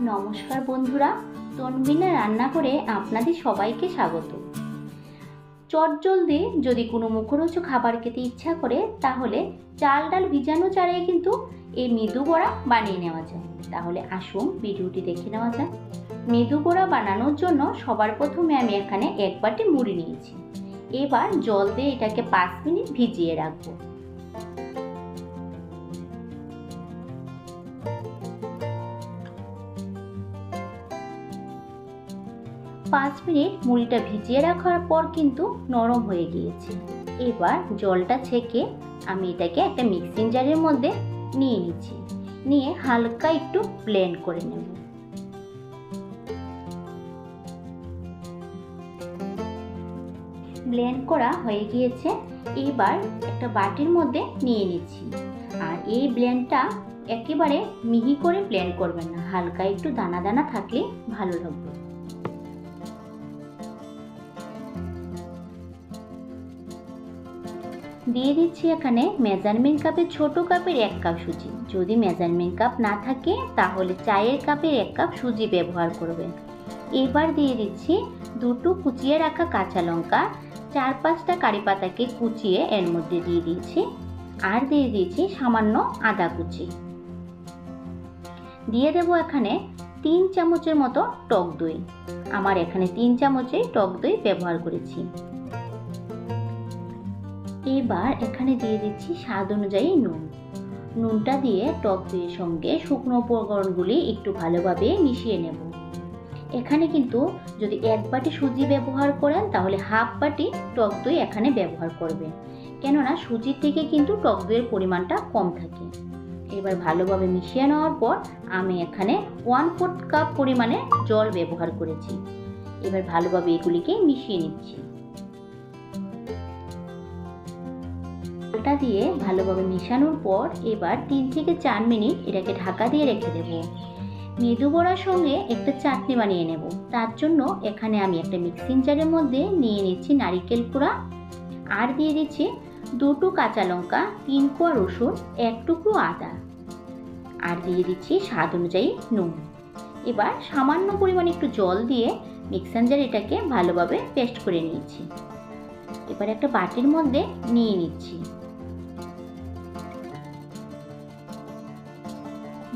নমস্কার বন্ধুরা, তনবিনা রান্না করে আপনাদের সবাইকে স্বাগত। চটজলদি যদি কোনো মুখরোচক খাবার খেতে ইচ্ছা করে, তাহলে চাল ডাল ভিজানো ছাড়াই কিন্তু এই মৃদু বড়া বানিয়ে নেওয়া যায়। তাহলে আসুন ভিডিওটি দেখে নেওয়া যাক। মৃদু বড়া বানানোর জন্য সবার প্রথমে আমি এখানে এক বাটি মুড়ি নিয়েছি। এবার জল দিয়ে এটাকে পাঁচ মিনিট ভিজিয়ে রাখব। পাঁচ মিনিট মুড়িটা ভিজিয়ে রাখার পর কিন্তু নরম হয়ে গিয়েছে। এবার জলটা ছেঁকে আমি এটাকে একটা মিক্সিং জারের মধ্যে নিয়ে নিচ্ছি। নিয়ে হালকা একটু ব্লেন্ড করে নেব। ব্লেন্ড করা হয়ে গিয়েছে। এবার একটা বাটির মধ্যে নিয়ে নিচ্ছি। আর এই ব্লেন্ডটা একেবারে মিহি করে ব্লেন্ড করবেন না। হালকা একটু দানা দানা থাকলে ভালো লাগবে। দিয়ে দিচ্ছি এখানে মেজারমেন্ট কাপের ছোট কাপের এক কাপ সুজি। যদি মেজারমেন্ট কাপ না থাকে, তাহলে চায়ের কাপের এক কাপ সুজি ব্যবহার করবেন। এবার দিয়ে দিচ্ছি দুটো কুচিয়ে রাখা কাঁচা লঙ্কা, চার পাঁচটা কারি পাতাকে কুচিয়ে এর মধ্যে দিয়ে দিয়েছি আর দিয়ে দিয়েছি সামান্য আদা কুচি। দিয়ে দেব এখানে তিন চামচের মতো টক দই। আমার এখানে তিন চামচের টক দই ব্যবহার করেছি। এবার এখানে দিয়ে দিচ্ছি স্বাদ অনুযায়ী নুন। নুনটা দিয়ে টক দইয়ের সঙ্গে শুকনো উপকরণগুলি একটু ভালোভাবে মিশিয়ে নেব। এখানে কিন্তু যদি এক বাটি সুজি ব্যবহার করেন, তাহলে হাফ বাটি টক দই এখানে ব্যবহার করবেন। কেননা সুজির থেকে কিন্তু টক দইয়ের পরিমাণটা কম থাকে। এবার ভালোভাবে মিশিয়ে নেওয়ার পর আমি এখানে ওয়ান ফোর্থ কাপ পরিমাণে জল ব্যবহার করেছি। এবার ভালোভাবে এগুলিকে মিশিয়ে নিচ্ছি। জলটা দিয়ে ভালোভাবে মেশানোর পর এবার তিন থেকে চার মিনিট এটাকে ঢাকা দিয়ে রেখে দেব। মেদু বড়ার সঙ্গে একটা চাটনি বানিয়ে নেব। তার জন্য এখানে আমি একটা মিক্সিং জারের মধ্যে নিয়ে নিচ্ছি নারিকেল কুড়া আর দিয়ে দিচ্ছি দুটো কাঁচা লঙ্কা, তিন কোয়া রসুন, এক টুকরো আদা আর দিয়ে দিচ্ছি স্বাদ অনুযায়ী নুন। এবার সামান্য পরিমাণে একটু জল দিয়ে মিক্সার জার এটাকে ভালোভাবে পেস্ট করে নিয়েছি। এবার একটা বাটির মধ্যে নিয়ে নিচ্ছি।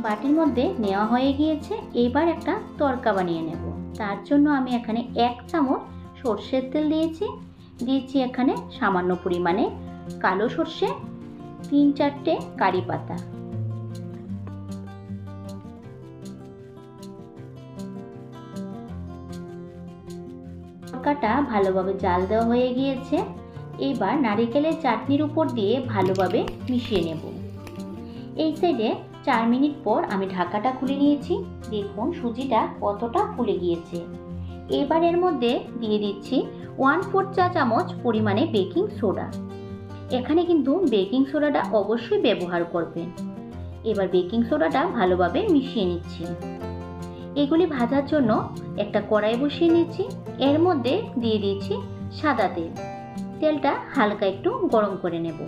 বাটির মধ্যে নেওয়া হয়ে গিয়েছে, এবার একটা তরকা বানিয়ে নেব। তার জন্য আমি এখানে এক চামচ সর্ষের তেল দিয়েছি। দিয়েছি এখানে সামান্য পরিমাণে কালো সর্ষে, তিন চারটে কারি পাতা। তরকাটা ভালোভাবে জাল দেওয়া হয়ে গিয়েছে। এবার নারিকেলের চাটনির উপর দিয়ে ভালোভাবে মিশিয়ে নেব। এই সাইডে চার মিনিট পর আমি ঢাকাটা খুলে নিয়েছি। দেখুন সুজিটা কতটা ফুলে গিয়েছে। এবার এর মধ্যে দিয়ে দিচ্ছি ওয়ান ফোর চা চামচ পরিমাণে বেকিং সোডা। এখানে কিন্তু বেকিং সোডাটা অবশ্যই ব্যবহার করবেন। এবার বেকিং সোডাটা ভালোভাবে মিশিয়ে নিচ্ছি। এগুলি ভাজার জন্য একটা কড়াই বসিয়ে নিচ্ছি। এর মধ্যে দিয়ে দিচ্ছি সাদা তেল। তেলটা হালকা একটু গরম করে নেব।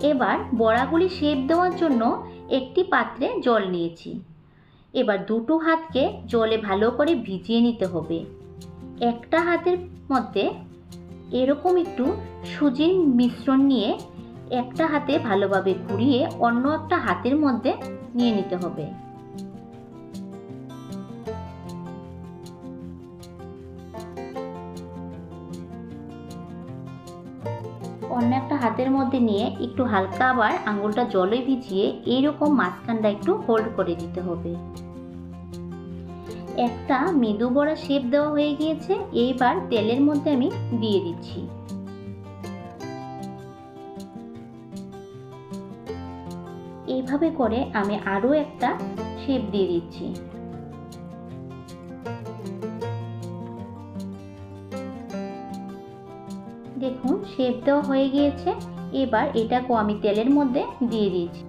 এবার বড়াগুলি শেপ দেওয়ার জন্য একটি পাত্রে জল নিয়েছি। এবার দুটো হাতকে জলে ভালো করে ভিজিয়ে নিতে হবে। একটা হাতের মধ্যে এরকম একটু সুজির মিশ্রণ নিয়ে একটা হাতে ভালোভাবে ঘুরিয়ে অন্য একটা হাতের মধ্যে নিয়ে নিতে হবে। হাতের মধ্যে নিয়ে একটু হালকা আবার আঙুলটা জলে ভিজিয়ে এইরকম মাঝখানটা একটু হোল্ড করে দিতে হবে। একটা মৃদু বড়া শেপ দেওয়া হয়ে গিয়েছে, এইবার তেলের মধ্যে আমি দিয়ে দিচ্ছি। এইভাবে করে আমি আরও একটা শেপ দিয়ে দিচ্ছি। দেখুন শেপ দেওয়া হয়ে গিয়েছে। এবার এটাকেও আমি তেলের মধ্যে দিয়ে দিয়েছি।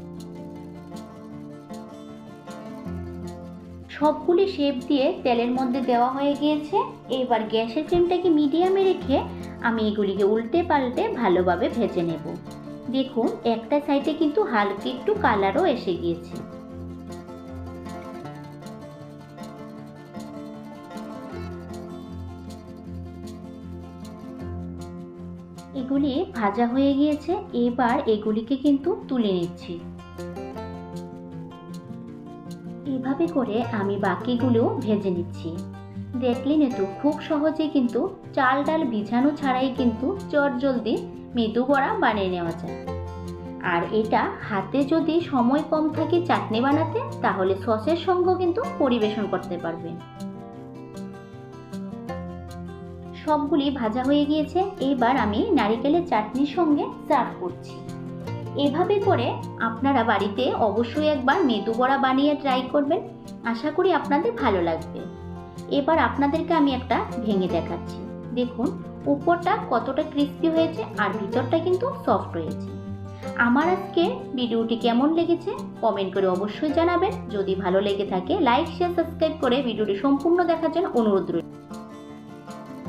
সবগুলি শেপ দিয়ে তেলের মধ্যে দেওয়া হয়ে গিয়েছে। এবার গ্যাসের ফ্লেমটাকে মিডিয়ামে রেখে আমি এগুলিকে উল্টে পাল্টে ভালোভাবে ভেজে নেব। দেখুন, একটা সাইডে কিন্তু হালকা একটু কালারও এসে গিয়েছে। চাটনিগুলি ভাজা হয়ে গিয়েছে, এবার এগুলিকে কিন্তু তুলে নিচ্ছি। এভাবে করে আমি বাকিগুলো ভেজে নিচ্ছি। দেখলেন তো খুব সহজে কিন্তু চাল ডাল ভিজানো ছাড়াই কিন্তু চট জলদি মৃদু বড়া বানিয়ে নেওয়া যায়। আর এটা হাতে যদি সময় কম থাকে চাটনি বানাতে, তাহলে সসের সঙ্গে কিন্তু পরিবেশন করতে পারবেন। সবগুলি ভাজা হয়ে গিয়েছে। এইবার আমি নারিকেলের চাটনির সঙ্গে সার্ভ করছি। এভাবে করে আপনারা বাড়িতে অবশ্যই একবার মেদু বড়া বানিয়ে ট্রাই করবেন। আশা করি আপনাদের ভালো লাগবে। এবার আপনাদেরকে আমি একটা ভেঙে দেখাচ্ছি। দেখুন, উপরটা কতটা ক্রিস্পি হয়েছে আর ভিতরটা কিন্তু সফট হয়েছে। আমার আজকে ভিডিওটি কেমন লেগেছে কমেন্ট করে অবশ্যই জানাবেন। যদি ভালো লেগে থাকে লাইক শেয়ার সাবস্ক্রাইব করে ভিডিওটি সম্পূর্ণ দেখার জন্য অনুরোধ রইল।